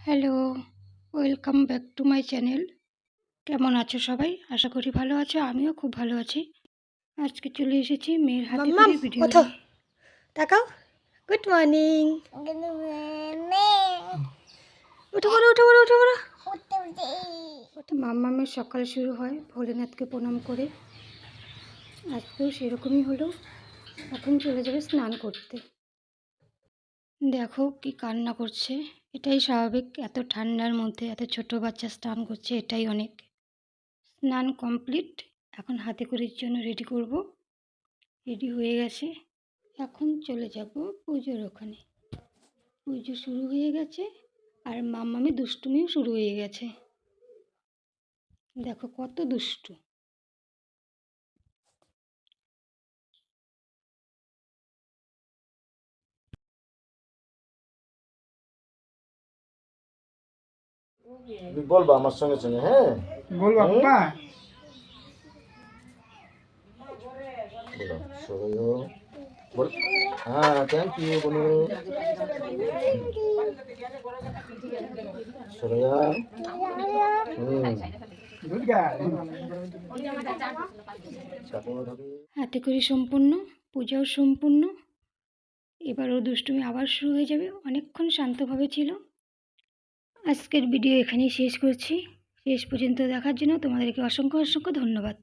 Hello welcome back to my channel কেমন আছো সবাই? আশা করি ভালো আছো আমিও খুব ভালো আছি। আজকে চলে এসেছি মেয়ের হাতে ভিডিও। তাকাও। গুড মর্নিং উঠে পড়ো উঠে পড়ো উঠে পড়ো মাম্মামের সকাল শুরু হয় ভোলেনাথকে প্রণাম করে। আজকেও সেরকমই হলো। এখন চলে যাবে স্নান করতে। দেখো কি কান্না করছে। এটাই স্বাভাবিক। এত ঠান্ডার মধ্যে, এত ছোট বাচ্চা স্নান করছে, এটাই অনেক। স্নান কমপ্লিট। এখন হাতে করির জন্য রেডি করব। রেডি হয়ে গেছে। এখন চলে যাব পুজোর ওখানে। পুজো শুরু হয়ে গেছে আর মাম্মামি দুষ্টুমিও শুরু হয়ে গেছে। দেখো কত দুষ্টু। তুমি বলবা আমার সঙ্গে সঙ্গে হ্যাঁ? বল বাপ্পা বলো সবাইও বল। হ্যাঁ থ্যাংক ইউ বলো। সরয়া হাতে করি সম্পূর্ণ পূজাও সম্পূর্ণ। এবারও দুষ্টুমি আবার শুরু হয়ে যাবে অনেকক্ষণ শান্তভাবে ছিল। আজকের ভিডিও এখানেই শেষ করছি। শেষ পর্যন্ত দেখার জন্য তোমাদেরকে অসংখ্য অসংখ্য ধন্যবাদ।